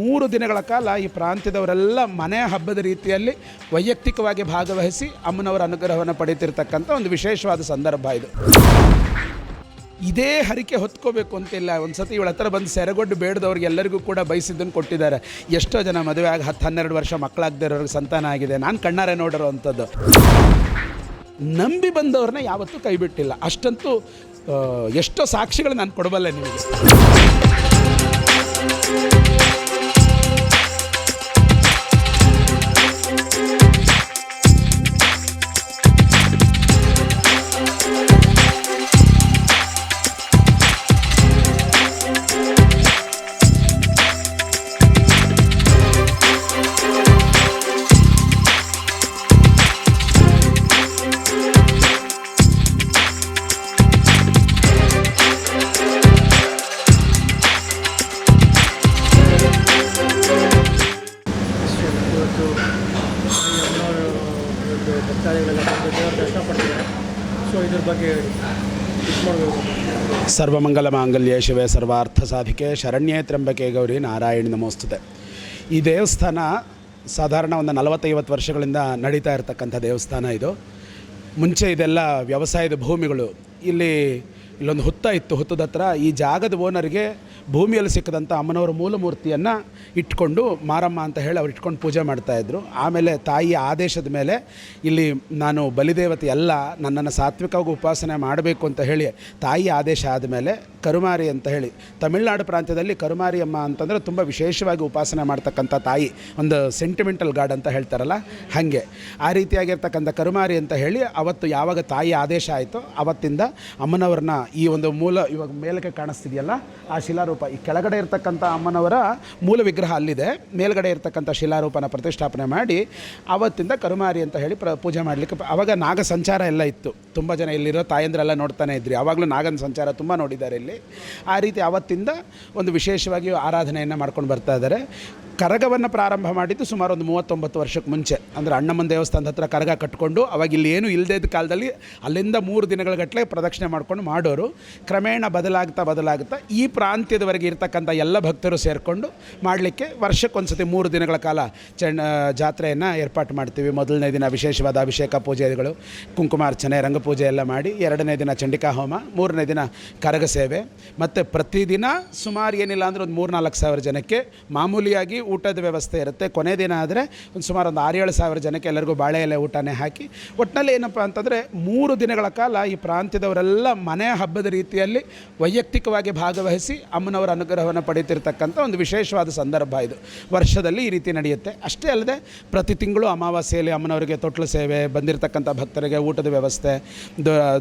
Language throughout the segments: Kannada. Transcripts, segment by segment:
ಮೂರು ದಿನಗಳ ಕಾಲ ಈ ಪ್ರಾಂತ್ಯದವರೆಲ್ಲ ಮನೆ ಹಬ್ಬದ ರೀತಿಯಲ್ಲಿ ವೈಯಕ್ತಿಕವಾಗಿ ಭಾಗವಹಿಸಿ ಅಮ್ಮನವರ ಅನುಗ್ರಹವನ್ನು ಪಡೆಯುತ್ತಿರ್ತಕ್ಕಂಥ ಒಂದು ವಿಶೇಷವಾದ ಸಂದರ್ಭ ಇದು. ಇದೇ ಹರಿಕೆ ಹೊತ್ಕೋಬೇಕು ಅಂತಿಲ್ಲ. ಒಂದು ಸತಿ ಇವಳ ಹತ್ರ ಬಂದು ಸೆರೆಗೊಡ್ಡು ಬೇಡದವ್ರಿಗೆ ಎಲ್ಲರಿಗೂ ಕೂಡ ಬಯಸಿದ್ದನ್ನು ಕೊಟ್ಟಿದ್ದಾರೆ. ಎಷ್ಟೋ ಜನ ಮದುವೆ ಆಗಿ ಹತ್ತು, ಹನ್ನೆರಡು ವರ್ಷ ಮಕ್ಕಳಾಗದಿರೋರಿಗೆ ಸಂತಾನ ಆಗಿದೆ. ನಾನು ಕಣ್ಣಾರೆ ನೋಡಿರೋ ಅಂಥದ್ದು. ನಂಬಿ ಬಂದವ್ರನ್ನ ಯಾವತ್ತೂ ಕೈಬಿಟ್ಟಿಲ್ಲ ಅಷ್ಟಂತೂ ಎಷ್ಟೋ ಸಾಕ್ಷಿಗಳು ನಾನು ಕೊಡಬಲ್ಲೆ ನಿಮಗೆ. ಸರ್ವಮಂಗಲ ಮಾಂಗಲ್ಯ ಶಿವೆ ಸರ್ವಾರ್ಥ ಸಾಧಿಕೆ ಶರಣ್ಯ ತ್ರಂಬಕೆ ಗೌರಿ ನಾರಾಯಣ ನಮೋಸ್ತುತೆ. ಈ ದೇವಸ್ಥಾನ ಸಾಧಾರಣ ಒಂದು ನಲವತ್ತೈವತ್ತು ವರ್ಷಗಳಿಂದ ನಡೀತಾ ಇರತಕ್ಕಂಥ ದೇವಸ್ಥಾನ ಇದು. ಮುಂಚೆ ಇದೆಲ್ಲ ವ್ಯವಸಾಯದ ಭೂಮಿಗಳು. ಇಲ್ಲಿ ಇಲ್ಲೊಂದು ಹುತ್ತ ಇತ್ತು. ಹುತ್ತದ ಹತ್ರ ಈ ಜಾಗದ ಓನರ್ಗೆ ಭೂಮಿಯಲ್ಲಿ ಸಿಕ್ಕದಂಥ ಅಮ್ಮನವರ ಮೂಲ ಮೂರ್ತಿಯನ್ನು ಇಟ್ಕೊಂಡು ಮಾರಮ್ಮ ಅಂತ ಹೇಳಿ ಅವ್ರು ಇಟ್ಕೊಂಡು ಪೂಜೆ ಮಾಡ್ತಾಯಿದ್ರು ಆಮೇಲೆ ತಾಯಿಯ ಆದೇಶದ ಮೇಲೆ ಇಲ್ಲಿ ನಾನು ಬಲಿದೇವತೆ ಎಲ್ಲ ನನ್ನನ್ನು ಸಾತ್ವಿಕವಾಗಿ ಉಪಾಸನೆ ಮಾಡಬೇಕು ಅಂತ ಹೇಳಿ ತಾಯಿ ಆದೇಶ ಆದಮೇಲೆ ಕರುಮಾರಿ ಅಂತ ಹೇಳಿ. ತಮಿಳುನಾಡು ಪ್ರಾಂತ್ಯದಲ್ಲಿ ಕರುಮಾರಿ ಅಮ್ಮ ಅಂತಂದರೆ ತುಂಬ ವಿಶೇಷವಾಗಿ ಉಪಾಸನೆ ಮಾಡ್ತಕ್ಕಂಥ ತಾಯಿ. ಒಂದು ಸೆಂಟಿಮೆಂಟಲ್ ಗಾರ್ಡ್ ಅಂತ ಹೇಳ್ತಾರಲ್ಲ, ಹಾಗೆ. ಆ ರೀತಿಯಾಗಿರ್ತಕ್ಕಂಥ ಕರುಮಾರಿ ಅಂತ ಹೇಳಿ ಅವತ್ತು ಯಾವಾಗ ತಾಯಿ ಆದೇಶ ಆಯಿತು ಅವತ್ತಿಂದ ಅಮ್ಮನವ್ರನ್ನ ಈ ಒಂದು ಮೂಲ ಇವಾಗ ಮೇಲಕ್ಕೆ ಕಾಣಿಸ್ತಿದೆಯಲ್ಲ, ಆ ಶಿಲಾರೂಪ. ಈ ಕೆಳಗಡೆ ಇರ್ತಕ್ಕಂಥ ಅಮ್ಮನವರ ಮೂಲ ವಿಗ್ರಹ ಅಲ್ಲಿದೆ. ಮೇಲ್ಗಡೆ ಇರ್ತಕ್ಕಂಥ ಶಿಲಾರೂಪನ ಪ್ರತಿಷ್ಠಾಪನೆ ಮಾಡಿ ಅವತ್ತಿಂದ ಕರುಮಾರಿ ಅಂತ ಹೇಳಿ ಪ್ರ ಪೂಜೆ ಮಾಡಲಿಕ್ಕೆ ಅವಾಗ ನಾಗ ಸಂಚಾರ ಎಲ್ಲ ಇತ್ತು. ತುಂಬ ಜನ ಇಲ್ಲಿರೋ ತಾಯಂದ್ರೆಲ್ಲ ನೋಡ್ತಾನೆ ಇದ್ರಿ. ಆವಾಗಲೂ ನಾಗನ ಸಂಚಾರ ತುಂಬ ನೋಡಿದ್ದಾರೆ ಇಲ್ಲಿ. ಆ ರೀತಿ ಆವತ್ತಿಂದ ಒಂದು ವಿಶೇಷವಾಗಿ ಆರಾಧನೆಯನ್ನು ಮಾಡ್ಕೊಂಡು ಬರ್ತಾ ಇದ್ದಾರೆ. ಕರಗವನ್ನು ಪ್ರಾರಂಭ ಮಾಡಿದ್ದು ಸುಮಾರು ಒಂದು ಮೂವತ್ತೊಂಬತ್ತು ವರ್ಷಕ್ಕೆ ಮುಂಚೆ. ಅಂದರೆ ಅಣ್ಣಮ್ಮನ ದೇವಸ್ಥಾನದ ಹತ್ರ ಕರಗ ಕಟ್ಕೊಂಡು, ಅವಾಗ ಇಲ್ಲಿ ಏನು ಇಲ್ಲದೇ ಇದ್ದ ಕಾಲದಲ್ಲಿ ಅಲ್ಲಿಂದ ಮೂರು ದಿನಗಳ ಗಟ್ಟಲೆ ಪ್ರದಕ್ಷಿಣೆ ಮಾಡ್ಕೊಂಡು ಮಾಡೋರು. ಕ್ರಮೇಣ ಬದಲಾಗ್ತಾ ಬದಲಾಗುತ್ತಾ ಈ ಪ್ರಾಂತ್ಯದವರೆಗೆ ಇರ್ತಕ್ಕಂಥ ಎಲ್ಲ ಭಕ್ತರು ಸೇರಿಕೊಂಡು ಮಾಡಲಿಕ್ಕೆ ವರ್ಷಕ್ಕೊಂದ್ಸತಿ ಮೂರು ದಿನಗಳ ಕಾಲ ಚೆನ್ನ ಜಾತ್ರೆಯನ್ನು ಏರ್ಪಾಟು ಮಾಡ್ತೀವಿ. ಮೊದಲನೇ ದಿನ ವಿಶೇಷವಾದ ಅಭಿಷೇಕ ಪೂಜೆಗಳು, ಕುಂಕುಮಾರ್ಚನೆ, ರಂಗಪೂಜೆ ಎಲ್ಲ ಮಾಡಿ ಎರಡನೇ ದಿನ ಚಂಡಿಕಾ ಹೋಮ, ಮೂರನೇ ದಿನ ಕರಗ ಸೇವೆ. ಮತ್ತು ಪ್ರತಿದಿನ ಸುಮಾರು ಏನಿಲ್ಲ ಅಂದರೆ ಒಂದು ಮೂರು ನಾಲ್ಕು ಸಾವಿರ ಜನಕ್ಕೆ ಮಾಮೂಲಿಯಾಗಿ ಊಟದ ವ್ಯವಸ್ಥೆ ಇರುತ್ತೆ. ಕೊನೆ ದಿನ ಆದರೆ ಒಂದು ಸುಮಾರು ಒಂದು ಆರು ಏಳು ಸಾವಿರ ಜನಕ್ಕೆ ಎಲ್ಲರಿಗೂ ಬಾಳೆ ಎಲೆ ಊಟನೇ ಹಾಕಿ. ಒಟ್ಟಿನಲ್ಲಿ ಏನಪ್ಪ ಅಂತಂದರೆ ಮೂರು ದಿನಗಳ ಕಾಲ ಈ ಪ್ರಾಂತ್ಯದವರೆಲ್ಲ ಮನೆ ಹಬ್ಬದ ರೀತಿಯಲ್ಲಿ ವೈಯಕ್ತಿಕವಾಗಿ ಭಾಗವಹಿಸಿ ಅಮ್ಮನವರ ಅನುಗ್ರಹವನ್ನು ಪಡೀತಿರ್ತಕ್ಕಂಥ ಒಂದು ವಿಶೇಷವಾದ ಸಂದರ್ಭ ಇದು. ವರ್ಷದಲ್ಲಿ ಈ ರೀತಿ ನಡೆಯುತ್ತೆ. ಅಷ್ಟೇ ಅಲ್ಲದೆ ಪ್ರತಿ ತಿಂಗಳು ಅಮಾವಾಸ್ಯೆಯಲ್ಲಿ ಅಮ್ಮನವರಿಗೆ ತೊಟ್ಲು ಸೇವೆ, ಬಂದಿರತಕ್ಕಂಥ ಭಕ್ತರಿಗೆ ಊಟದ ವ್ಯವಸ್ಥೆ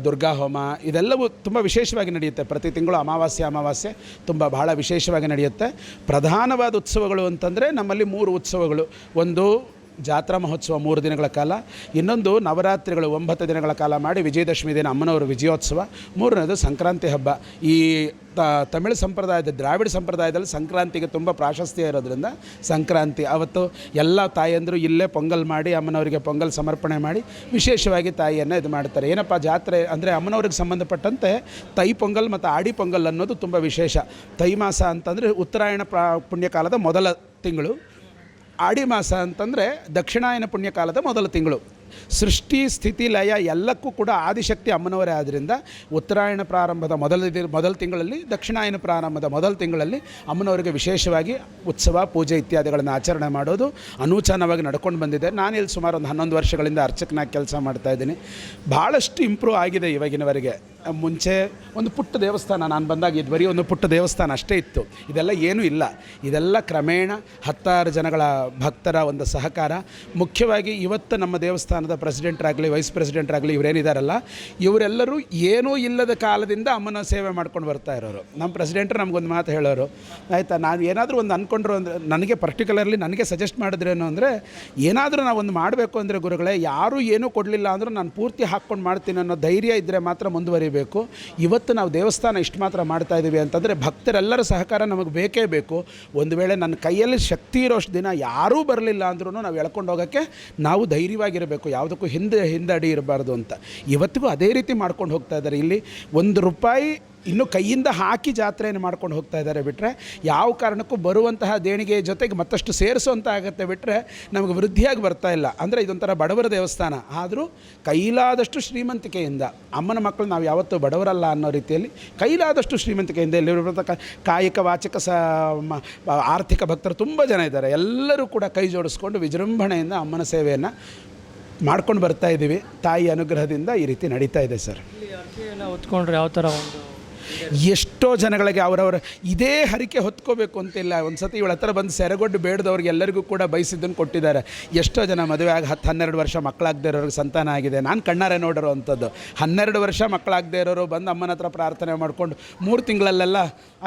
ದುರ್ಗಾ ಹೋಮ ಇದೆಲ್ಲವೂ ತುಂಬ ವಿಶೇಷವಾಗಿ ನಡೆಯುತ್ತೆ. ಪ್ರತಿ ತಿಂಗಳು ಅಮಾವಾಸ್ಯೆ ಅಮಾವಾಸ್ಯೆ ತುಂಬ ಬಹಳ ವಿಶೇಷವಾಗಿ ನಡೆಯುತ್ತೆ. ಪ್ರಧಾನವಾದ ಉತ್ಸವಗಳು ಅಂತಂದರೆ ನಮ್ಮಲ್ಲಿ ಮೂರು ಉತ್ಸವಗಳು. ಒಂದು ಜಾತ್ರಾ ಮಹೋತ್ಸವ ಮೂರು ದಿನಗಳ ಕಾಲ, ಇನ್ನೊಂದು ನವರಾತ್ರಿಗಳು ಒಂಬತ್ತು ದಿನಗಳ ಕಾಲ ಮಾಡಿ ವಿಜಯದಶಮಿ ದಿನ ಅಮ್ಮನವರ ವಿಜಯೋತ್ಸವ, ಮೂರನೇದು ಸಂಕ್ರಾಂತಿ ಹಬ್ಬ. ಈ ತ, ತಮಿಳು ಸಂಪ್ರದಾಯದ, ದ್ರಾವಿಡ ಸಂಪ್ರದಾಯದಲ್ಲಿ ಸಂಕ್ರಾಂತಿಗೆ ತುಂಬ ಪ್ರಾಶಸ್ತ್ಯ ಇರೋದ್ರಿಂದ ಸಂಕ್ರಾಂತಿ, ಅವತ್ತು ಎಲ್ಲ ತಾಯಂದರು ಇಲ್ಲೇ ಪೊಂಗಲ್ ಮಾಡಿ, ಅಮ್ಮನವರಿಗೆ ಪೊಂಗಲ್ ಸಮರ್ಪಣೆ ಮಾಡಿ, ವಿಶೇಷವಾಗಿ ತಾಯಿಯನ್ನು ಇದು ಮಾಡ್ತಾರೆ. ಏನಪ್ಪ ಜಾತ್ರೆ ಅಂದರೆ ಅಮ್ಮನವ್ರಿಗೆ ಸಂಬಂಧಪಟ್ಟಂತೆ ತೈ ಪೊಂಗಲ್ ಮತ್ತು ಆಡಿ ಪೊಂಗಲ್ ಅನ್ನೋದು ತುಂಬ ವಿಶೇಷ. ತೈ ಮಾಸ ಅಂತಂದರೆ ಉತ್ತರಾಯಣ ಪ್ರಾ, ಪುಣ್ಯಕಾಲದ ಮೊದಲ ತಿಂಗಳು. ಆಡಿ ಮಾಸ ಅಂತಂದರೆ ದಕ್ಷಿಣಾಯನ ಪುಣ್ಯಕಾಲದ ಮೊದಲ ತಿಂಗಳು. ಸೃಷ್ಟಿ, ಸ್ಥಿತಿ, ಲಯ ಎಲ್ಲಕ್ಕೂ ಕೂಡ ಆದಿಶಕ್ತಿ ಅಮ್ಮನವರೇ ಆದ್ದರಿಂದ ಉತ್ತರಾಯಣ ಪ್ರಾರಂಭದ ಮೊದಲ ಮೊದಲ ತಿಂಗಳಲ್ಲಿ, ದಕ್ಷಿಣಾಯನ ಪ್ರಾರಂಭದ ಮೊದಲ ತಿಂಗಳಲ್ಲಿ ಅಮ್ಮನವರಿಗೆ ವಿಶೇಷವಾಗಿ ಉತ್ಸವ, ಪೂಜೆ ಇತ್ಯಾದಿಗಳನ್ನು ಆಚರಣೆ ಮಾಡೋದು ಅನೂಚಾನವಾಗಿ ನಡ್ಕೊಂಡು ಬಂದಿದೆ. ನಾನು ಇಲ್ಲಿ ಸುಮಾರು ಒಂದು ಹನ್ನೊಂದು ವರ್ಷಗಳಿಂದ ಅರ್ಚಕನಾಗಿ ಕೆಲಸ ಮಾಡ್ತಾ ಇದ್ದೀನಿ. ಭಾಳಷ್ಟು ಇಂಪ್ರೂವ್ ಆಗಿದೆ ಇವಾಗಿನವರೆಗೆ. ಮುಂಚೆ ಒಂದು ಪುಟ್ಟ ದೇವಸ್ಥಾನ ನಾನು ಬಂದಾಗ ಇದು ಬರೀ ಒಂದು ಪುಟ್ಟ ದೇವಸ್ಥಾನ ಅಷ್ಟೇ ಇತ್ತು. ಇದೆಲ್ಲ ಏನೂ ಇಲ್ಲ. ಇದೆಲ್ಲ ಕ್ರಮೇಣ ಹತ್ತಾರು ಜನಗಳ ಭಕ್ತರ ಒಂದು ಸಹಕಾರ. ಮುಖ್ಯವಾಗಿ ಇವತ್ತು ನಮ್ಮ ದೇವಸ್ಥಾನದ ಪ್ರೆಸಿಡೆಂಟ್ರಾಗಲಿ ವೈಸ್ ಪ್ರೆಸಿಡೆಂಟ್ರಾಗಲಿ ಇವರೇನಿದಾರಲ್ಲ ಇವರೆಲ್ಲರೂ ಏನೂ ಇಲ್ಲದ ಕಾಲದಿಂದ ಅಮ್ಮನ ಸೇವೆ ಮಾಡ್ಕೊಂಡು ಬರ್ತಾ ಇರೋರು. ನಮ್ಮ ಪ್ರೆಸಿಡೆಂಟ್ರು ನಮಗೊಂದು ಮಾತು ಹೇಳೋರು, ಆಯಿತಾ ನಾನು ಏನಾದರೂ ಒಂದು ಅಂದ್ಕೊಂಡ್ರು ಅಂದರೆ, ನನಗೆ ಪರ್ಟಿಕ್ಯುಲರ್ಲಿ ನನಗೆ ಸಜೆಸ್ಟ್ ಮಾಡಿದ್ರೇನು ಅಂದರೆ, ಏನಾದರೂ ನಾವು ಒಂದು ಮಾಡಬೇಕು ಅಂದರೆ ಗುರುಗಳೇ, ಯಾರೂ ಏನೂ ಕೊಡಲಿಲ್ಲ ಅಂದರೂ ನಾನು ಪೂರ್ತಿ ಹಾಕ್ಕೊಂಡು ಮಾಡ್ತೀನಿ ಅನ್ನೋ ಧೈರ್ಯ ಇದ್ದರೆ ಮಾತ್ರ ಮುಂದುವರಿಬೇಕು ಇವತ್ತು ನಾವು ದೇವಸ್ಥಾನ ಇಷ್ಟು ಮಾತ್ರ ಮಾಡ್ತಾ ಇದ್ದೀವಿ ಅಂತಂದರೆ ಭಕ್ತರೆಲ್ಲರ ಸಹಕಾರ ನಮಗೆ ಬೇಕೇ ಬೇಕು. ಒಂದು ವೇಳೆ ನನ್ನ ಕೈಯಲ್ಲಿ ಶಕ್ತಿ ಇರೋಷ್ಟು ದಿನ ಯಾರೂ ಬರಲಿಲ್ಲ ಅಂದ್ರೂ ನಾವು ಎಳ್ಕೊಂಡು ಹೋಗೋಕ್ಕೆ ನಾವು ಧೈರ್ಯವಾಗಿರಬೇಕು. ಯಾವುದಕ್ಕೂ ಹಿಂದೆ ಹಿಂದಡಿ ಇರಬಾರ್ದು ಅಂತ. ಇವತ್ತಿಗೂ ಅದೇ ರೀತಿ ಮಾಡ್ಕೊಂಡು ಹೋಗ್ತಾ ಇದ್ದಾರೆ. ಇಲ್ಲಿ ಒಂದು ರೂಪಾಯಿ ಇನ್ನು ಕೈಯಿಂದ ಹಾಕಿ ಜಾತ್ರೆಯನ್ನು ಮಾಡ್ಕೊಂಡು ಹೋಗ್ತಾ ಇದ್ದಾರೆ ಬಿಟ್ಟರೆ ಯಾವ ಕಾರಣಕ್ಕೂ ಬರುವಂತಹ ದೇಣಿಗೆ ಜೊತೆಗೆ ಮತ್ತಷ್ಟು ಸೇರಿಸುವಂತ ಆಗುತ್ತೆ ಬಿಟ್ಟರೆ ನಮಗೆ ವೃದ್ಧಿಯಾಗಿ ಬರ್ತಾ ಇಲ್ಲ. ಅಂದರೆ ಇದೊಂಥರ ಬಡವರ ದೇವಸ್ಥಾನ. ಆದರೂ ಕೈಲಾದಷ್ಟು ಶ್ರೀಮಂತಿಕೆಯಿಂದ, ಅಮ್ಮನ ಮಕ್ಕಳು ನಾವು ಯಾವತ್ತೂ ಬಡವರಲ್ಲ ಅನ್ನೋ ರೀತಿಯಲ್ಲಿ ಕೈಲಾದಷ್ಟು ಶ್ರೀಮಂತಿಕೆಯಿಂದ, ಇಲ್ಲಿ ಕಾಯಕ, ವಾಚಕ, ಸ ಆರ್ಥಿಕ ಭಕ್ತರು ತುಂಬ ಜನ ಇದ್ದಾರೆ. ಎಲ್ಲರೂ ಕೂಡ ಕೈ ಜೋಡಿಸ್ಕೊಂಡು ವಿಜೃಂಭಣೆಯಿಂದ ಅಮ್ಮನ ಸೇವೆಯನ್ನು ಮಾಡ್ಕೊಂಡು ಬರ್ತಾ ಇದ್ದೀವಿ. ತಾಯಿ ಅನುಗ್ರಹದಿಂದ ಈ ರೀತಿ ನಡೀತಾ ಇದೆ ಸರ್. ಹೊತ್ಕೊಂಡ್ರೆ ಯಾವ ಥರ ಒಂದು ಎಷ್ಟೋ ಜನಗಳಿಗೆ ಅವರವರ ಇದೇ ಹರಿಕೆ ಹೊತ್ಕೋಬೇಕು ಅಂತಿಲ್ಲ. ಒಂದು ಸತಿ ಇವಳ ಹತ್ರ ಬಂದು ಸೆರೆಗೊಡ್ಡು ಬೇಡದವ್ರಿಗೆ ಎಲ್ಲರಿಗೂ ಕೂಡ ಬಯಸಿದ್ದನ್ನು ಕೊಟ್ಟಿದ್ದಾರೆ. ಎಷ್ಟೋ ಜನ ಮದುವೆ ಆಗಿ ಹತ್ತು ಹನ್ನೆರಡು ವರ್ಷ ಮಕ್ಕಳಾಗದೇ ಇರೋರಿಗೆ ಸಂತಾನ ಆಗಿದೆ. ನಾನು ಕಣ್ಣಾರೆ ನೋಡಿರೋ ಅಂಥದ್ದು. ಹನ್ನೆರಡು ವರ್ಷ ಮಕ್ಕಳಾಗದೇ ಇರೋರು ಬಂದು ಅಮ್ಮನ ಹತ್ರ ಪ್ರಾರ್ಥನೆ ಮಾಡಿಕೊಂಡು ಮೂರು ತಿಂಗಳಲ್ಲೆಲ್ಲ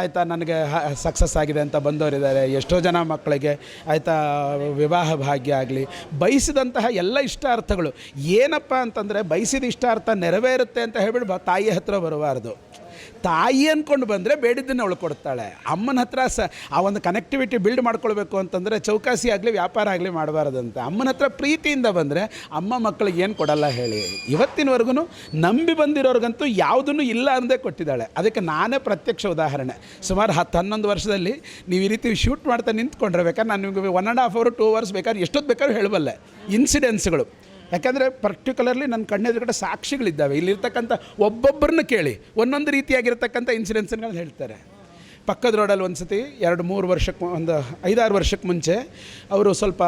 ಆಯಿತಾ ನನಗೆ ಸಕ್ಸಸ್ ಆಗಿದೆ ಅಂತ ಬಂದವರಿದ್ದಾರೆ. ಎಷ್ಟೋ ಜನ ಮಕ್ಕಳಿಗೆ ಆಯಿತಾ ವಿವಾಹ ಭಾಗ್ಯ ಆಗಲಿ. ಬಯಸಿದಂತಹ ಎಲ್ಲ ಇಷ್ಟಾರ್ಥಗಳು. ಏನಪ್ಪ ಅಂತಂದರೆ ಬಯಸಿದ ಇಷ್ಟಾರ್ಥ ನೆರವೇರುತ್ತೆ ಅಂತ ಹೇಳ್ಬಿಟ್ಟು ತಾಯಿ ಹತ್ರ ಬರಬಾರ್ದು. ತಾಯಿ ಅಂದ್ಕೊಂಡು ಬಂದರೆ ಬೇಡಿದ್ದನ್ನು ಅವಳು ಕೊಡ್ತಾಳೆ. ಅಮ್ಮನ ಹತ್ರ ಸ, ಆ ಒಂದು ಕನೆಕ್ಟಿವಿಟಿ ಬಿಲ್ಡ್ ಮಾಡ್ಕೊಳ್ಬೇಕು ಅಂತಂದರೆ ಚೌಕಾಸಿ ಆಗಲಿ, ವ್ಯಾಪಾರ ಆಗಲಿ ಮಾಡಬಾರ್ದಂತೆ. ಅಮ್ಮನ ಹತ್ರ ಪ್ರೀತಿಯಿಂದ ಬಂದರೆ ಅಮ್ಮ ಮಕ್ಕಳಿಗೆ ಏನು ಕೊಡಲ್ಲ ಹೇಳಿ. ಇವತ್ತಿನವರೆಗೂ ನಂಬಿ ಬಂದಿರೋರ್ಗಂತೂ ಯಾವುದನ್ನು ಇಲ್ಲ ಅಂದೇ ಕೊಟ್ಟಿದ್ದಾಳೆ. ಅದಕ್ಕೆ ನಾನೇ ಪ್ರತ್ಯಕ್ಷ ಉದಾಹರಣೆ. ಸುಮಾರು ಹತ್ತು ಹನ್ನೊಂದು ವರ್ಷದಲ್ಲಿ ನೀವು ಈ ರೀತಿ ಶೂಟ್ ಮಾಡ್ತಾ ನಿಂತ್ಕೊಂಡ್ರೆ ಬೇಕಾದ್ರೆ ನಾನು ನಿಮಗೆ one and half hour two hours ಬೇಕಾದ್ರೆ ಎಷ್ಟೊತ್ತು ಬೇಕಾದ್ರೂ ಹೇಳಬಲ್ಲೆ. ಇನ್ಸಿಡೆನ್ಸ್ಗಳು ಯಾಕಂದರೆ ಪರ್ಟಿಕ್ಯುಲರ್ಲಿ ನನ್ನ ಕಣ್ಣೆದುರುಗಡೆ ಸಾಕ್ಷಿಗಳಿದ್ದಾವೆ. ಇಲ್ಲಿರ್ತಕ್ಕಂಥ ಒಬ್ಬೊಬ್ಬರನ್ನ ಕೇಳಿ, ಒಂದೊಂದು ರೀತಿಯಾಗಿರ್ತಕ್ಕಂಥ ಇನ್ಸಿಡೆನ್ಸ್ಗಳನ್ನ ಹೇಳ್ತಾರೆ. ಪಕ್ಕದ ರೋಡಲ್ಲಿ ಒಂದು ಸತಿ ಎರಡು, ಮೂರು ವರ್ಷಕ್ಕೆ ಒಂದು ಐದಾರು ವರ್ಷಕ್ಕೆ ಮುಂಚೆ, ಅವರು ಸ್ವಲ್ಪ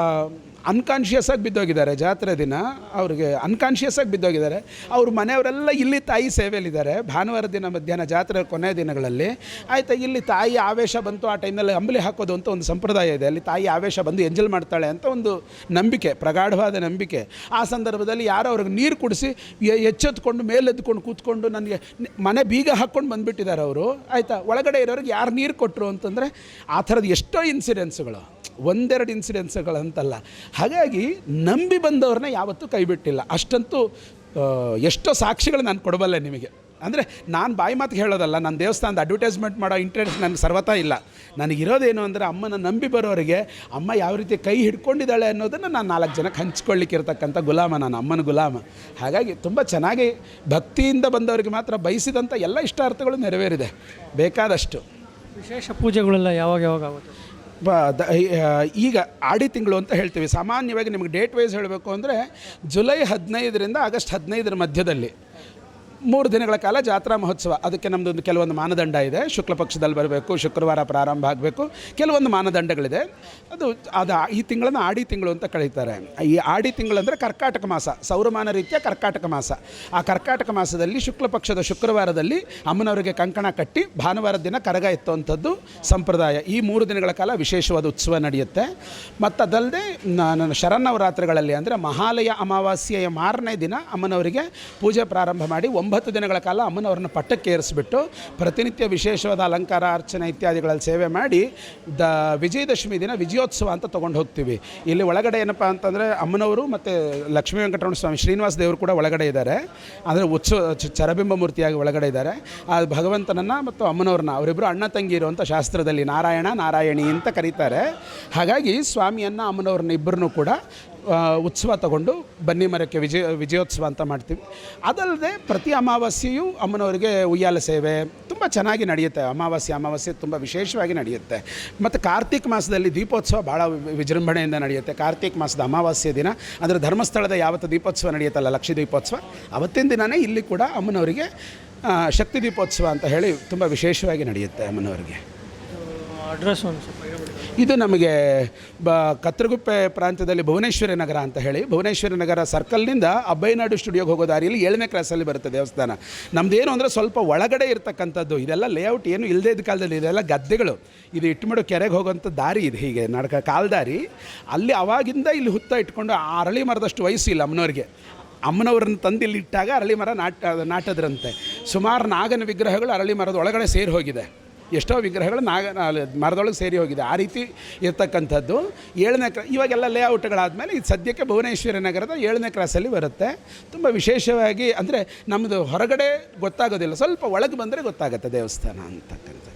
ಅನ್ಕಾನ್ಷಿಯಸ್ ಆಗಿ ಬಿದ್ದೋಗಿದ್ದಾರೆ. ಜಾತ್ರೆ ದಿನ ಅವ್ರಿಗೆ ಅನ್ಕಾನ್ಷಿಯಸ್ ಆಗಿ ಬಿದ್ದೋಗಿದ್ದಾರೆ. ಅವ್ರ ಮನೆಯವರೆಲ್ಲ ಇಲ್ಲಿ ತಾಯಿ ಸೇವೆಯಲ್ಲಿದ್ದಾರೆ. ಭಾನುವಾರ ದಿನ ಮಧ್ಯಾಹ್ನ ಜಾತ್ರೆ ಕೊನೆಯ ದಿನಗಳಲ್ಲಿ ಆಯಿತಾ, ಇಲ್ಲಿ ತಾಯಿ ಆವೇಶ ಬಂತು, ಆ ಟೈಮಲ್ಲಿ ಅಂಬಲಿ ಹಾಕೋದು ಅಂತ ಒಂದು ಸಂಪ್ರದಾಯ ಇದೆ. ಅಲ್ಲಿ ತಾಯಿ ಆವೇಶ ಬಂದು ಎಂಜಲ್ ಮಾಡ್ತಾಳೆ ಅಂತ ಒಂದು ನಂಬಿಕೆ, ಪ್ರಗಾಢವಾದ ನಂಬಿಕೆ. ಆ ಸಂದರ್ಭದಲ್ಲಿ ಯಾರೋ ಅವ್ರಿಗೆ ನೀರು ಕುಡಿಸಿ ಎಚ್ಚೆತ್ಕೊಂಡು ಮೇಲೆದ್ಕೊಂಡು ಕೂತ್ಕೊಂಡು ನನಗೆ ಮನೆ ಬೀಗ ಹಾಕ್ಕೊಂಡು ಬಂದುಬಿಟ್ಟಿದ್ದಾರೆ ಅವರು. ಆಯಿತಾ, ಒಳಗಡೆ ಇರೋರಿಗೆ ಯಾರು ನೀರು ಕೊಟ್ಟರು ಅಂತಂದರೆ ಆ ಥರದ ಎಷ್ಟೋ ಇನ್ಸಿಡೆನ್ಸ್ಗಳು ಒಂದೆರಡು ಇನ್ಸಿಡೆನ್ಸ್ಗಳಂತಲ್ಲ. ಹಾಗಾಗಿ ನಂಬಿ ಬಂದವ್ರನ್ನ ಯಾವತ್ತೂ ಕೈಬಿಟ್ಟಿಲ್ಲ. ಅಷ್ಟಂತೂ ಎಷ್ಟೋ ಸಾಕ್ಷಿಗಳು ನಾನು ಕೊಡಬಲ್ಲೆ ನಿಮಗೆ. ಅಂದರೆ ನಾನು ಬಾಯಿ ಮಾತಿಗೆ ಹೇಳೋದಲ್ಲ ನನ್ನ ದೇವಸ್ಥಾನದ ಅಡ್ವರ್ಟೈಸ್ಮೆಂಟ್ ಮಾಡೋ ಇಂಟ್ರೆಸ್ಟ್ ನನಗೆ ಸರ್ವತಾ ಇಲ್ಲ. ನನಗಿರೋದೇನು ಅಂದರೆ ಅಮ್ಮನ ನಂಬಿ ಬರೋರಿಗೆ, ಅಮ್ಮ ಯಾವ ರೀತಿ ಕೈ ಹಿಡ್ಕೊಂಡಿದ್ದಾಳೆ ಅನ್ನೋದನ್ನು ನಾನು ನಾಲ್ಕು ಜನಕ್ಕೆ ಹಂಚ್ಕೊಳ್ಳಿಕ್ಕೆ ಇರತಕ್ಕಂಥ ಗುಲಾಮ ನಾನು, ಅಮ್ಮನ ಗುಲಾಮ. ಹಾಗಾಗಿ ತುಂಬ ಚೆನ್ನಾಗಿ ಭಕ್ತಿಯಿಂದ ಬಂದವರಿಗೆ ಮಾತ್ರ ಬಯಸಿದಂಥ ಎಲ್ಲ ಇಷ್ಟಾರ್ಥಗಳು ನೆರವೇರಿದೆ. ಬೇಕಾದಷ್ಟು. ವಿಶೇಷ ಪೂಜೆಗಳೆಲ್ಲ ಯಾವಾಗ ಯಾವಾಗ ಆಗುತ್ತೆ? ಬ, ದ- ಈಗ ಆಡಿ ತಿಂಗಳು ಅಂತ ಹೇಳ್ತೀವಿ. ಸಾಮಾನ್ಯವಾಗಿ ನಿಮಗೆ ಡೇಟ್ ವೈಸ್ ಹೇಳಬೇಕು ಅಂದರೆ ಜುಲೈ ಹದಿನೈದರಿಂದ ಆಗಸ್ಟ್ ಹದಿನೈದರ ಮಧ್ಯದಲ್ಲಿ. ಮೂರು ದಿನಗಳ ಕಾಲ ಜಾತ್ರಾ ಮಹೋತ್ಸವ. ಅದಕ್ಕೆ ನಮ್ಮದೊಂದು ಕೆಲವೊಂದು ಮಾನದಂಡ ಇದೆ. ಶುಕ್ಲ ಪಕ್ಷದಲ್ಲಿ ಬರಬೇಕು, ಶುಕ್ರವಾರ ಪ್ರಾರಂಭ ಆಗಬೇಕು. ಕೆಲವೊಂದು ಮಾನದಂಡಗಳಿದೆ. ಅದು ಅದು ಈ ತಿಂಗಳನ್ನು ಆಡಿ ತಿಂಗಳು ಅಂತ ಕಳೀತಾರೆ ಈ ಆಡಿ ತಿಂಗಳು ಅಂದರೆ ಕರ್ಕಾಟಕ ಮಾಸ. ಸೌರಮಾನ ರೀತಿಯ ಕರ್ಕಾಟಕ ಮಾಸ. ಆ ಕರ್ಕಾಟಕ ಮಾಸದಲ್ಲಿ ಶುಕ್ಲ ಪಕ್ಷದ ಶುಕ್ರವಾರದಲ್ಲಿ ಅಮ್ಮನವರಿಗೆ ಕಂಕಣ ಕಟ್ಟಿ ಭಾನುವಾರದ ದಿನ ಕರಗ ಎತ್ತುವಂಥದ್ದು ಸಂಪ್ರದಾಯ. ಈ ಮೂರು ದಿನಗಳ ಕಾಲ ವಿಶೇಷವಾದ ಉತ್ಸವ ನಡೆಯುತ್ತೆ. ಮತ್ತು ಅದಲ್ಲದೆ ನನ್ನ ಶರನ್ನವರಾತ್ರಿಗಳಲ್ಲಿ ಅಂದರೆ ಮಹಾಲಯ ಅಮಾವಾಸ್ಯೆಯ ಮಾರನೇ ದಿನ ಅಮ್ಮನವರಿಗೆ ಪೂಜೆ ಪ್ರಾರಂಭ ಮಾಡಿ ಒಂಬತ್ತು ದಿನಗಳ ಕಾಲ ಅಮ್ಮನವ್ರನ್ನ ಪಟ್ಟಕ್ಕೆ ಏರಿಸ್ಬಿಟ್ಟು ಪ್ರತಿನಿತ್ಯ ವಿಶೇಷವಾದ ಅಲಂಕಾರ, ಅರ್ಚನೆ ಇತ್ಯಾದಿಗಳಲ್ಲಿ ಸೇವೆ ಮಾಡಿ ದ ವಿಜಯದಶಮಿ ದಿನ ವಿಜಯೋತ್ಸವ ಅಂತ ತೊಗೊಂಡು ಹೋಗ್ತೀವಿ. ಇಲ್ಲಿ ಒಳಗಡೆ ಏನಪ್ಪ ಅಂತಂದರೆ ಅಮ್ಮನವರು ಮತ್ತು ಲಕ್ಷ್ಮೀ ವೆಂಕಟರಮಣ ಸ್ವಾಮಿ ಶ್ರೀನಿವಾಸ ದೇವರು ಕೂಡ ಒಳಗಡೆ ಇದ್ದಾರೆ. ಅಂದರೆ ಉತ್ಸವ ಚರಬಿಂಬ ಮೂರ್ತಿಯಾಗಿ ಒಳಗಡೆ ಇದ್ದಾರೆ. ಆ ಭಗವಂತನನ್ನು ಮತ್ತು ಅಮ್ಮನವ್ರನ್ನ ಅವರಿಬ್ಬರು ಅಣ್ಣ ತಂಗಿ ಇರುವಂಥ ಶಾಸ್ತ್ರದಲ್ಲಿ ನಾರಾಯಣ, ನಾರಾಯಣಿ ಅಂತ ಕರೀತಾರೆ. ಹಾಗಾಗಿ ಸ್ವಾಮಿಯನ್ನು, ಅಮ್ಮನವ್ರನ್ನ ಇಬ್ಬರನ್ನೂ ಕೂಡ ಉತ್ಸವ ತಗೊಂಡು ಬನ್ನಿ ಮರಕ್ಕೆ ವಿಜಯ, ವಿಜಯೋತ್ಸವ ಅಂತ ಮಾಡ್ತೀವಿ. ಅದಲ್ಲದೆ ಪ್ರತಿ ಅಮಾವಾಸ್ಯೆಯೂ ಅಮ್ಮನವರಿಗೆ ಉಯ್ಯಾಲ ಸೇವೆ. ತುಂಬ ಚೆನ್ನಾಗಿ ನಡೆಯುತ್ತೆ. ಅಮಾವಾಸ್ಯೆ ಅಮಾವಾಸ್ಯೆ ತುಂಬ ವಿಶೇಷವಾಗಿ ನಡೆಯುತ್ತೆ. ಮತ್ತು ಕಾರ್ತಿಕ ಮಾಸದಲ್ಲಿ ದೀಪೋತ್ಸವ ಭಾಳ ವಿಜೃಂಭಣೆಯಿಂದ ನಡೆಯುತ್ತೆ. ಕಾರ್ತಿಕ ಮಾಸದ ಅಮಾವಾಸ್ಯೆ ದಿನ, ಅಂದರೆ ಧರ್ಮಸ್ಥಳದ ಯಾವತ್ತು ದೀಪೋತ್ಸವ ನಡೆಯುತ್ತಲ್ಲ, ಲಕ್ಷ ದೀಪೋತ್ಸವ, ಅವತ್ತಿನ ದಿನವೇ ಇಲ್ಲಿ ಕೂಡ ಅಮ್ಮನವರಿಗೆ ಶಕ್ತಿ ದೀಪೋತ್ಸವ ಅಂತ ಹೇಳಿ ತುಂಬ ವಿಶೇಷವಾಗಿ ನಡೆಯುತ್ತೆ ಅಮ್ಮನವರಿಗೆ. ಅಡ್ರೆಸ್ ಒಂದು ಸ್ವಲ್ಪ ಇದು ನಮಗೆ ಬ, ಕತ್ರಗುಪ್ಪೆ ಪ್ರಾಂತ್ಯದಲ್ಲಿ ಭುವನೇಶ್ವರಿ ನಗರ ಅಂತ ಹೇಳಿ. ಭುವನೇಶ್ವರಿ ನಗರ ಸರ್ಕಲ್ನಿಂದ ಅಬ್ಬಯ್ಯನಾಡು ಸ್ಟುಡಿಯೋಗೆ ಹೋಗೋ ದಾರಿಯಲ್ಲಿ ಏಳನೇ ಕ್ಲಾಸಲ್ಲಿ ಬರುತ್ತೆ ದೇವಸ್ಥಾನ. ನಮ್ಮದೇನು ಅಂದರೆ ಸ್ವಲ್ಪ ಒಳಗಡೆ ಇರ್ತಕ್ಕಂಥದ್ದು, ಇದೆಲ್ಲ ಲೇಔಟ್ ಏನು ಇಲ್ಲದೇ ಇದ್ದ ಕಾಲದಲ್ಲಿ, ಇದೆಲ್ಲ ಗದ್ದೆಗಳು. ಇದು ಇಟ್ಬಿಡು ಕೆರೆಗೆ ಹೋಗೋಂಥ ದಾರಿ ಇದೆ ಹೀಗೆ ನಡ್ಕ ಕಾಲ್ದಾರಿ. ಅಲ್ಲಿ ಅವಾಗಿಂದ ಇಲ್ಲಿ ಹುತ್ತ ಇಟ್ಕೊಂಡು ಆ ಅರಳಿ ಮರದಷ್ಟು ವಯಸ್ಸು ಇಲ್ಲ ಅಮ್ಮನವ್ರಿಗೆ. ಅಮ್ಮನವ್ರನ್ನ ತಂದು ಇಲ್ಲಿ ಇಟ್ಟಾಗ ಅರಳಿ ಮರ ನಾಟ, ನಾಟದ್ರಂತೆ. ಸುಮಾರು ನಾಗನ ವಿಗ್ರಹಗಳು ಅರಳಿ ಮರದ ಒಳಗಡೆ ಸೇರಿ ಹೋಗಿದೆ. ಎಷ್ಟೋ ವಿಗ್ರಹಗಳು ನಾಗ ಮರದೊಳಗೆ ಸೇರಿ ಹೋಗಿದೆ. ಆ ರೀತಿ ಇರ್ತಕ್ಕಂಥದ್ದು. ಏಳನೇ ಕ್ರ, ಇವಾಗೆಲ್ಲ ಲೇಔಟ್ಗಳಾದಮೇಲೆ ಇದು ಸದ್ಯಕ್ಕೆ ಭುವನೇಶ್ವರಿ ನಗರದ ಏಳನೇ ಕ್ರಾಸಲ್ಲಿ ಬರುತ್ತೆ. ತುಂಬ ವಿಶೇಷವಾಗಿ ಅಂದರೆ ನಮ್ಮದು ಹೊರಗಡೆ ಗೊತ್ತಾಗೋದಿಲ್ಲ. ಸ್ವಲ್ಪ ಒಳಗೆ ಬಂದರೆ ಗೊತ್ತಾಗುತ್ತೆ ದೇವಸ್ಥಾನ ಅಂತಕ್ಕಂಥ